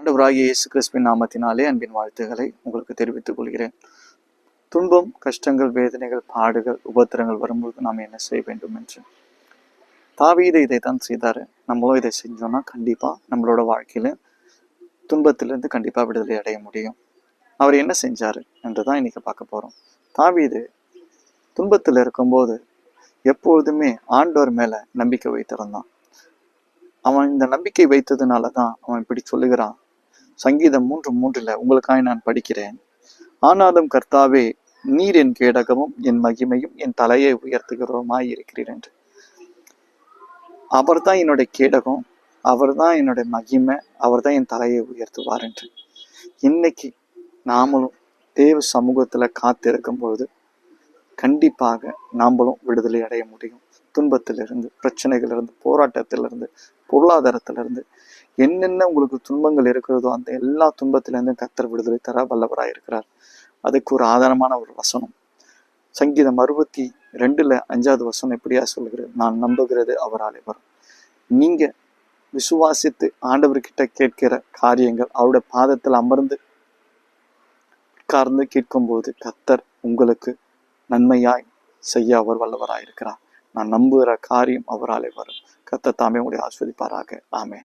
ஆண்டவராகிய இயேசு கிறிஸ்துவின் நாமத்தினாலே அன்பின் வாழ்த்துக்களை உங்களுக்கு தெரிவித்துக் கொள்கிறேன். துன்பம் கஷ்டங்கள் வேதனைகள் பாடுகள் உபத்திரங்கள் வரும்போது நாம் என்ன செய்ய வேண்டும் என்று? தாவீது இதை தான் செய்தார். நம்மளும் இதை செஞ்சோம்னா கண்டிப்பாக நம்மளோட வாழ்க்கையில் துன்பத்திலிருந்து கண்டிப்பாக விடுதலை அடைய முடியும். அவர் என்ன செஞ்சாரு என்றுதான் இன்னைக்கு பார்க்க போகிறோம் தாவீது துன்பத்தில் இருக்கும்போது எப்பொழுதுமே ஆண்டவர் மேலே நம்பிக்கை வைத்திருந்தான். அவன் இந்த நம்பிக்கை வைத்ததுனால தான் அவன் இப்படி சொல்லுகிறான். சங்கீதம் மூன்று மூன்றுல உங்களுக்காக நான் படிக்கிறேன். ஆனாலும் கர்த்தாவே நீர் என் கேடகமும் என் மகிமையும் என் தலையை உயர்த்துகிறோமாய் இருக்கிறீர் என்று. அவர் தான் என்னுடைய கேடகம் அவர் தான் என்னுடைய மகிமை அவர் தான் என் தலையை உயர்த்துவார் என்று. இன்னைக்கு நாமளும் தேவ சமூகத்துல காத்திருக்கும் பொழுது கண்டிப்பாக நாமளும் விடுதலை அடைய முடியும். துன்பத்திலிருந்து பிரச்சனைகளிலிருந்து போராட்டத்திலிருந்து பொருளாதாரத்திலிருந்து என்னென்ன உங்களுக்கு துன்பங்கள் இருக்கிறதோ அந்த எல்லா துன்பத்திலிருந்தும் கத்தர் விடுதலை தர வல்லவராய் இருக்கிறார். அதுக்கு ஒரு ஆதாரமான ஒரு வசனம். சங்கீதம் அறுபத்தி ரெண்டுல அஞ்சாவது வசனம் எப்படியா சொல்கிறது நான் நம்புகிறது அவராலே வரும் நீங்க விசுவாசித்து ஆண்டவர்கிட்ட கேட்கிற காரியங்கள் அவருடைய பாதத்தில் அமர்ந்து உட்கார்ந்து கேட்கும்போது கத்தர் உங்களுக்கு நன்மையாய் செய்ய அவர் வல்லவராயிருக்கிறார் நான் நம்புகிற காரியம் அவராலே வரும். கத்த தாமே உங்களை ஆஸ்வதிப்பாராக ஆமே